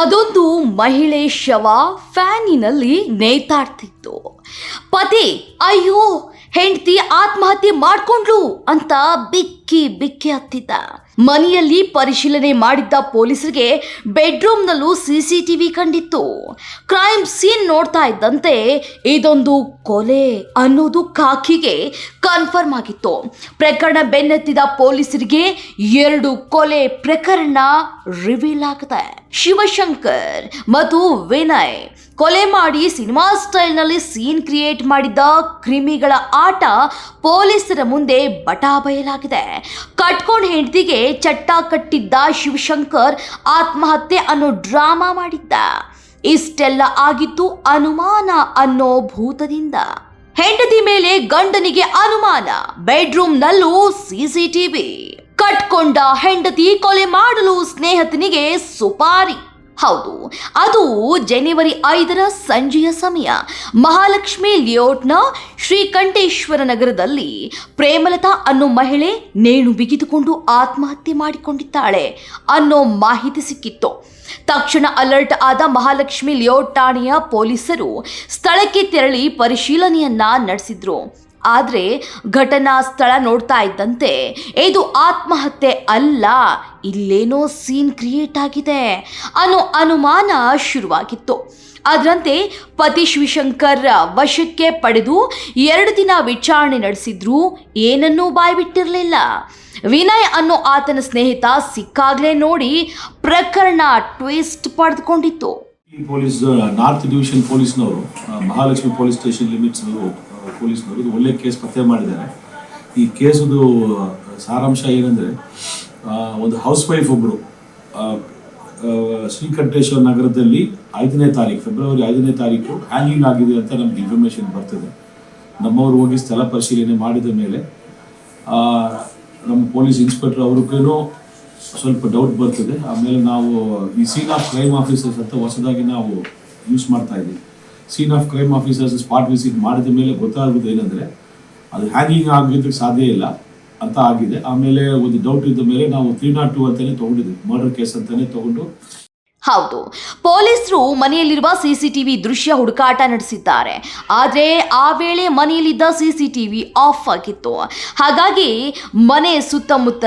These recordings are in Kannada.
ಅದೊಂದು ಮಹಿಳೆ ಶವ ಫ್ಯಾನಿನಲ್ಲಿ ನೇತಾಡ್ತಿತ್ತು. ಪತಿ ಅಯ್ಯೋ ಹೆಂಡತಿ ಆತ್ಮಹತ್ಯೆ ಮಾಡ್ಕೊಂಡ್ಲು ಅಂತ ಬಿಕ್ಕಿ ಬಿಕ್ಕಿ ಹತ್ತಿದ್ದ. ಮನೆಯಲ್ಲಿ ಪರಿಶೀಲನೆ ಮಾಡಿದ್ದ ಪೊಲೀಸರಿಗೆ ಬೆಡ್ರೂಮ್ನಲ್ಲೂ ಸಿಸಿಟಿವಿ ಕಂಡಿತ್ತು. ಕ್ರೈಮ್ ಸೀನ್ ನೋಡ್ತಾ ಇದ್ದಂತೆ ಇದೊಂದು ಕೊಲೆ ಅನ್ನೋದು ಕಾಕಿಗೆ ಕನ್ಫರ್ಮ್ ಆಗಿತ್ತು. ಪ್ರಕರಣ ಬೆನ್ನತ್ತಿದ ಪೊಲೀಸರಿಗೆ ಎರಡು ಕೊಲೆ ಪ್ರಕರಣ ರಿವೀಲ್ ಆಗಿದೆ. ಶಿವಶಂಕರ್ ಮತ್ತು ವಿನಯ್ ಕೊಲೆ ಮಾಡಿ ಸಿನಿಮಾ ಸ್ಟೈಲ್ನಲ್ಲಿ ಸೀನ್ ಕ್ರಿಯೇಟ್ ಮಾಡಿದ್ದ ಕ್ರಿಮಿಗಳ ಆಟ ಪೊಲೀಸರ ಮುಂದೆ ಬಟಾ ಬಯಲಾಗಿದೆ ಕಟ್ಕೊಂಡ್ ಹೆಂಡತಿಗೆ ಚಟ್ಟ ಕಟ್ಟಿದ್ದ ಶಿವಶಂಕರ್ ಆತ್ಮಹತ್ಯೆ ಅನ್ನೋ ಡ್ರಾಮಾ ಮಾಡಿದ್ದ. ಇಷ್ಟೆಲ್ಲ ಆಗಿತ್ತು ಅನುಮಾನ ಅನ್ನೋ ಭೂತದಿಂದ. ಹೆಂಡತಿ ಮೇಲೆ ಗಂಡನಿಗೆ ಅನುಮಾನ, ಬೆಡ್ರೂಮ್ನಲ್ಲೂ ಸಿಸಿಟಿವಿ. ಕಟ್ಕೊಂಡ ಹೆಂಡತಿ ಕೊಲೆ ಮಾಡಲು ಸ್ನೇಹಿತನಿಗೆ ಸುಪಾರಿ. ಹೌದು, ಅದು ಜನವರಿ ಐದರ ಸಂಜೆಯ ಸಮಯ. ಮಹಾಲಕ್ಷ್ಮಿ ಲಿಯೋಟ್ನ ಶ್ರೀಕಂಠೇಶ್ವರ ನಗರದಲ್ಲಿ ಪ್ರೇಮಲತಾ ಅನ್ನೋ ಮಹಿಳೆ ನೇಣು ಬಿಗಿದುಕೊಂಡು ಆತ್ಮಹತ್ಯೆ ಮಾಡಿಕೊಂಡಿದ್ದಾಳೆ ಅನ್ನೋ ಮಾಹಿತಿ ಸಿಕ್ಕಿತ್ತು. ತಕ್ಷಣ ಅಲರ್ಟ್ ಆದ ಮಹಾಲಕ್ಷ್ಮಿ ಲಿಯೋಟ್ ಠಾಣೆಯ ಪೊಲೀಸರು ಸ್ಥಳಕ್ಕೆ ತೆರಳಿ ಪರಿಶೀಲನೆಯನ್ನ ನಡೆಸಿದ್ರು. ಆದರೆ ಘಟನಾ ಸ್ಥಳ ನೋಡ್ತಾ ಇದ್ದಂತೆ ಇದು ಆತ್ಮಹತ್ಯೆ ಅಲ್ಲ, ಇಲ್ಲೇನೋ ಸೀನ್ ಕ್ರಿಯೇಟ್ ಆಗಿದೆ ಅನ್ನೋ ಅನುಮಾನ ಶುರುವಾಗಿತ್ತು. ಅದರಂತೆ ಪತಿ ಶಿವಶಂಕರ್ ವಶಕ್ಕೆ ಪಡೆದು ಎರಡು ದಿನ ವಿಚಾರಣೆ ನಡೆಸಿದ್ರು ಏನನ್ನೂ ಬಾಯ್ಬಿಟ್ಟಿರಲಿಲ್ಲ. ವಿನಯ್ ಅನ್ನೋ ಆತನ ಸ್ನೇಹಿತ ಸಿಕ್ಕಾಗ್ಲೇ ನೋಡಿ ಪ್ರಕರಣ ಟ್ವಿಸ್ಟ್ ಪಡೆದುಕೊಂಡಿತ್ತು. ಪೊಲೀಸ್ ನಾರ್ತ್ ಡಿವಿಷನ್ ಪೊಲೀಸ್ನವರು ಮಹಾಲಕ್ಷ್ಮಿ ಪೊಲೀಸ್ ಸ್ಟೇಷನ್ ಲಿಮಿಟ್ಸ್ ಪೊಲೀಸ್ನವರು, ಇದು ಒಳ್ಳೆ ಕೇಸ್ ಪತ್ತೆ ಮಾಡಿದ್ದಾರೆ. ಈ ಕೇಸದು ಸಾರಾಂಶ ಏನಂದ್ರೆ ಒಂದು ಹೌಸ್ ವೈಫ್ ಒಬ್ಬರು ಶ್ರೀಕಂಠೇಶ್ವರ ನಗರದಲ್ಲಿ ಐದನೇ ತಾರೀಕು, ಫೆಬ್ರವರಿ ಐದನೇ ತಾರೀಕು ಹ್ಯಾಂಗಿಂಗ್ ಆಗಿದೆ ಅಂತ ನಮ್ಗೆ ಇನ್ಫಾರ್ಮೇಶನ್ ಬರ್ತದೆ. ನಮ್ಮವರು ಹೋಗಿ ಸ್ಥಳ ಪರಿಶೀಲನೆ ಮಾಡಿದ ಮೇಲೆ ನಮ್ಮ ಪೊಲೀಸ್ ಇನ್ಸ್ಪೆಕ್ಟರ್ ಅವ್ರಿಗೂ ಸ್ವಲ್ಪ ಡೌಟ್ ಬರ್ತದೆ. ಆಮೇಲೆ ನಾವು ಈ ಸೀನ್ ಆಫ್ ಕ್ರೈಮ್ ಆಫೀಸರ್ಸ್ ಅಂತ ಹೊಸದಾಗಿ ನಾವು ಯೂಸ್ ಮಾಡ್ತಾ ಇದ್ದೀವಿ. Scene of crime officers spot visit ಮಾಡಿದ ಮೇಲೆ ಗೊತ್ತಾಗೋದು ಏನಂದ್ರೆ, ಅದು ಹ್ಯಾಂಗಿಂಗ್ ಆಗಿದ್ದಕ್ಕೆ ಸಾಧ್ಯ ಇಲ್ಲ ಅಂತ ಆಗಿದೆ. ಆಮೇಲೆ ಒಂದು ಡೌಟ್ ಇದ್ದ ಮೇಲೆ ನಾವು ತ್ರೀ ನಾಟ್ ಟು ಅಂತಾನೆ ತಗೊಂಡಿದ್ವಿ. ಮರ್ಡರ್ ಕೇಸ್ ಅಂತಾನೆ ತಗೊಂಡು ಹೌದು. ಪೊಲೀಸರು ಮನೆಯಲ್ಲಿರುವ ಸಿಸಿಟಿವಿ ದೃಶ್ಯ ಹುಡುಕಾಟ ನಡೆಸಿದ್ದಾರೆ. ಆದರೆ ಆ ವೇಳೆ ಮನೆಯಲ್ಲಿದ್ದ ಸಿಸಿಟಿವಿ ಆಫ್ ಆಗಿತ್ತು. ಹಾಗಾಗಿ ಮನೆ ಸುತ್ತಮುತ್ತ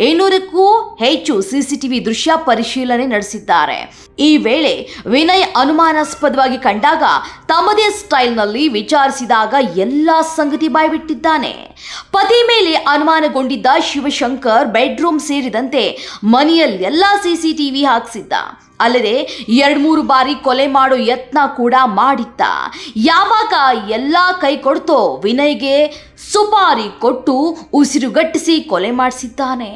ಏನೂರಕ್ಕೂ ಹೆಚ್ಚು ಸಿಸಿಟಿವಿ ದೃಶ್ಯ ಪರಿಶೀಲನೆ ನಡೆಸಿದ್ದಾರೆ. ಈ ವೇಳೆ ವಿನಯ್ ಅನುಮಾನಾಸ್ಪದವಾಗಿ ಕಂಡಾಗ ತಮ್ಮದೇ ಸ್ಟೈಲ್ನಲ್ಲಿ ವಿಚಾರಿಸಿದಾಗ ಎಲ್ಲ ಸಂಗತಿ ಬಾಯ್ಬಿಟ್ಟಿದ್ದಾನೆ. ಪತಿ ಮೇಲೆ ಅನುಮಾನಗೊಂಡಿದ್ದ ಶಿವಶಂಕರ್ ಬೆಡ್ರೂಮ್ ಸೇರಿದಂತೆ ಮನೆಯಲ್ಲೆಲ್ಲ ಸಿಸಿಟಿವಿ ಹಾಕ್ಸಿದ್ದ. ಅಲ್ಲದೆ ಎರಡ್ ಮೂರು ಬಾರಿ ಕೊಲೆ ಮಾಡೋ ಯತ್ನ ಕೂಡ ಮಾಡಿದ್ದ. ಯಾವಾಗ ಎಲ್ಲ ಕೈ ಕೊಡ್ತೋ ವಿನಯ್ಗೆ ಸುಪಾರಿ ಕೊಟ್ಟು ಉಸಿರುಗಟ್ಟಿಸಿ ಕೊಲೆ ಮಾಡಿಸಿದ್ದಾನೆ.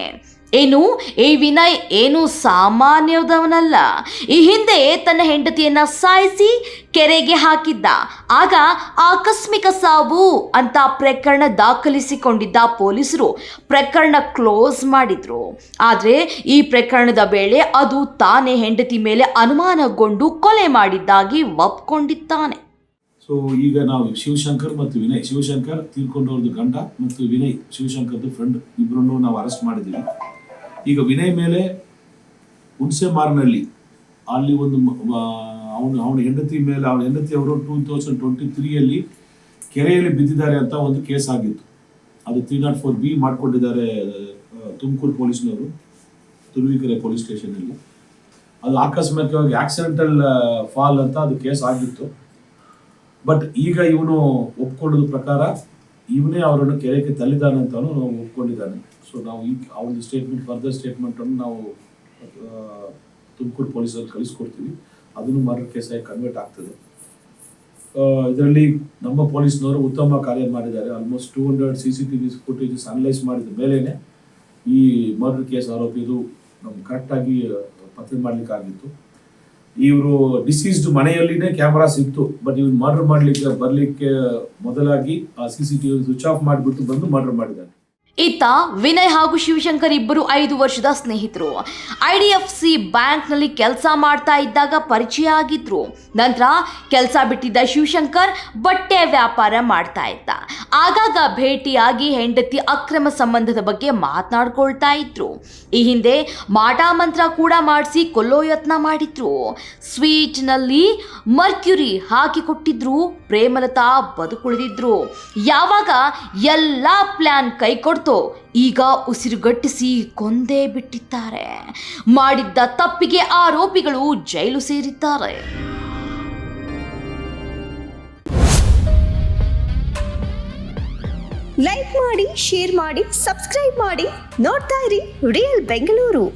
ಏನು? ಈ ವಿನಯ್ ಏನು ಸಾಮಾನ್ಯದವನಲ್ಲ. ಈ ಹಿಂದೆ ತನ್ನ ಹೆಂಡತಿಯನ್ನ ಸಾಯಿಸಿ ಕೆರೆಗೆ ಹಾಕಿದ್ದ. ಆಗ ಆಕಸ್ಮಿಕ ಸಾವು ಅಂತ ಪ್ರಕರಣ ದಾಖಲಿಸಿಕೊಂಡಿದ್ದ ಪೊಲೀಸರು ಪ್ರಕರಣ ಕ್ಲೋಸ್ ಮಾಡಿದ್ರು. ಆದರೆ ಈ ಪ್ರಕರಣದ ವೇಳೆ ಅದು ತಾನೇ ಹೆಂಡತಿ ಮೇಲೆ ಅನುಮಾನಗೊಂಡು ಕೊಲೆ ಮಾಡಿದ್ದಾಗಿ ಒಪ್ಕೊಂಡಿದ್ದಾನೆ. ಸೊ ಈಗ ನಾವು ಶಿವಶಂಕರ್ ಮತ್ತು ವಿನಯ್. ಶಿವಶಂಕರ್ ತೀರ್ಕೊಂಡವ್ರದ್ದು ಗಂಡ ಮತ್ತು ವಿನಯ್. ಶಿವಶಂಕರ್ದು ಫ್ರೆಂಡ್ ಇಬ್ಬರನ್ನು ನಾವು ಅರೆಸ್ಟ್ ಮಾಡಿದ್ದೀವಿ. ಈಗ ವಿನಯ್ ಮೇಲೆ ಹುಣಸೆ ಮಾರ್ನಲ್ಲಿ ಅಲ್ಲಿ ಒಂದು ಅವನು, ಅವನ ಹೆಂಡತಿ ಮೇಲೆ, ಅವನ ಹೆಂಡತಿ ಅವರು ಟೂ ತೌಸಂಡ್ ಟ್ವೆಂಟಿ ತ್ರೀಯಲ್ಲಿ ಕೆರೆಯಲ್ಲಿ ಬಿದ್ದಿದ್ದಾರೆ ಅಂತ ಒಂದು ಕೇಸ್ ಆಗಿತ್ತು. ಅದು ತ್ರೀ ನಾಟ್ ಫೋರ್ ಬಿ ಮಾಡಿಕೊಂಡಿದ್ದಾರೆ ತುಮಕೂರು ಪೊಲೀಸ್ನವರು, ತುರುವಿಕೆರೆ ಪೊಲೀಸ್ ಸ್ಟೇಷನಲ್ಲಿ ಅದು ಆಕಸ್ಮಿಕವಾಗಿ ಆಕ್ಸಿಡೆಂಟಲ್ ಫಾಲ್ ಅಂತ ಅದು ಕೇಸ್ ಆಗಿತ್ತು. ಬಟ್ ಈಗ ಇವನು ಒಪ್ಕೊಳ್ಳೋದ ಪ್ರಕಾರ ಇವನೇ ಅವರನ್ನು ಕೆರೆಗೆ ತಳ್ಳಿದ್ದಾನೆ ಅಂತ ಒಪ್ಕೊಂಡಿದ್ದಾನೆ. ಸೊ ನಾವು ಈ ಆ ಒಂದು ಸ್ಟೇಟ್ಮೆಂಟ್ ಫರ್ದರ್ ಸ್ಟೇಟ್ಮೆಂಟನ್ನು ನಾವು ತುಮಕೂರು ಪೊಲೀಸಲ್ಲಿ ಕಳಿಸ್ಕೊಡ್ತೀವಿ. ಅದನ್ನು ಮರ್ಡರ್ ಕೇಸಾಗಿ ಕನ್ವರ್ಟ್ ಆಗ್ತದೆ. ಇದರಲ್ಲಿ ನಮ್ಮ ಪೊಲೀಸ್ನವರು ಉತ್ತಮ ಕಾರ್ಯ ಮಾಡಿದ್ದಾರೆ. Almost two hundred C C T V footages analyse ಮಾಡಿದ ಮೇಲೇ ಈ ಮರ್ಡರ್ ಕೇಸ್ ಆರೋಪಿದು ನಮ್ಗೆ ಕರೆಕ್ಟಾಗಿ ಪತ್ತೆ ಮಾಡ್ಲಿಕ್ಕಾಗಿತ್ತು. ಇವರು ಡಿಸೀಸ್ಡ್ ಮನೆಯಲ್ಲಿನೇ ಕ್ಯಾಮ್ರಾಸ್ ಇತ್ತು ಬಟ್ ಇವ್ರು ಮರ್ಡರ್ ಮಾಡ್ಲಿಕ್ಕೆ, ಬರಲಿಕ್ಕೆ ಮೊದಲಾಗಿ ಆ C C T V switch off ಮಾಡಿಬಿಟ್ಟು ಬಂದು ಮರ್ಡರ್ ಮಾಡಿದ್ದಾನೆ ಇತ್ತ ವಿನಯ್ ಹಾಗೂ ಶಿವಶಂಕರ್ ಇಬ್ಬರು ಐದು ವರ್ಷದ ಸ್ನೇಹಿತರು. ಐ ಡಿ ಎಫ್ ಸಿ ಬ್ಯಾಂಕ್ನಲ್ಲಿ ಕೆಲಸ ಮಾಡ್ತಾ ಇದ್ದಾಗ ಪರಿಚಯ ಆಗಿದ್ರು. ನಂತರ ಕೆಲಸ ಬಿಟ್ಟಿದ್ದ ಶಿವಶಂಕರ್ ಬಟ್ಟೆ ವ್ಯಾಪಾರ ಮಾಡ್ತಾ ಇದ್ದ. ಆಗಾಗ ಭೇಟಿಯಾಗಿ ಹೆಂಡತಿ ಅಕ್ರಮ ಸಂಬಂಧದ ಬಗ್ಗೆ ಮಾತನಾಡ್ಕೊಳ್ತಾ ಇದ್ರು. ಈ ಹಿಂದೆ ಮಾಟ ಮಂತ್ರ ಕೂಡ ಮಾಡಿಸಿ ಕೊಲ್ಲೋ ಯತ್ನ ಮಾಡಿದ್ರು. ಸ್ವೀಟ್ನಲ್ಲಿ ಮರ್ಕ್ಯುರಿ ಹಾಕಿ ಕೊಟ್ಟಿದ್ರು, ಪ್ರೇಮಲತಾ ಬದುಕುಳಿದಿದ್ರು. ಯಾವಾಗ ಎಲ್ಲ ಪ್ಲಾನ್ ಕೈ ಕೊಡ್ತೋ ಈಗ ಉಸಿರುಗಟ್ಟಿಸಿ ಕೊಂದೇ ಬಿಟ್ಟಿದ್ದಾರೆ. ಮಾಡಿದ್ದ ತಪ್ಪಿಗೆ ಆರೋಪಿಗಳು ಜೈಲು ಸೇರಿದ್ದಾರೆ. ಲೈಕ್ ಮಾಡಿ ಶೇರ್ ಮಾಡಿ ಸಬ್ಸ್ಕ್ರೈಬ್ ಮಾಡಿ. ನೋಡ್ತಾ ಇರಿ ರಿಯಲ್ ಬೆಂಗಳೂರು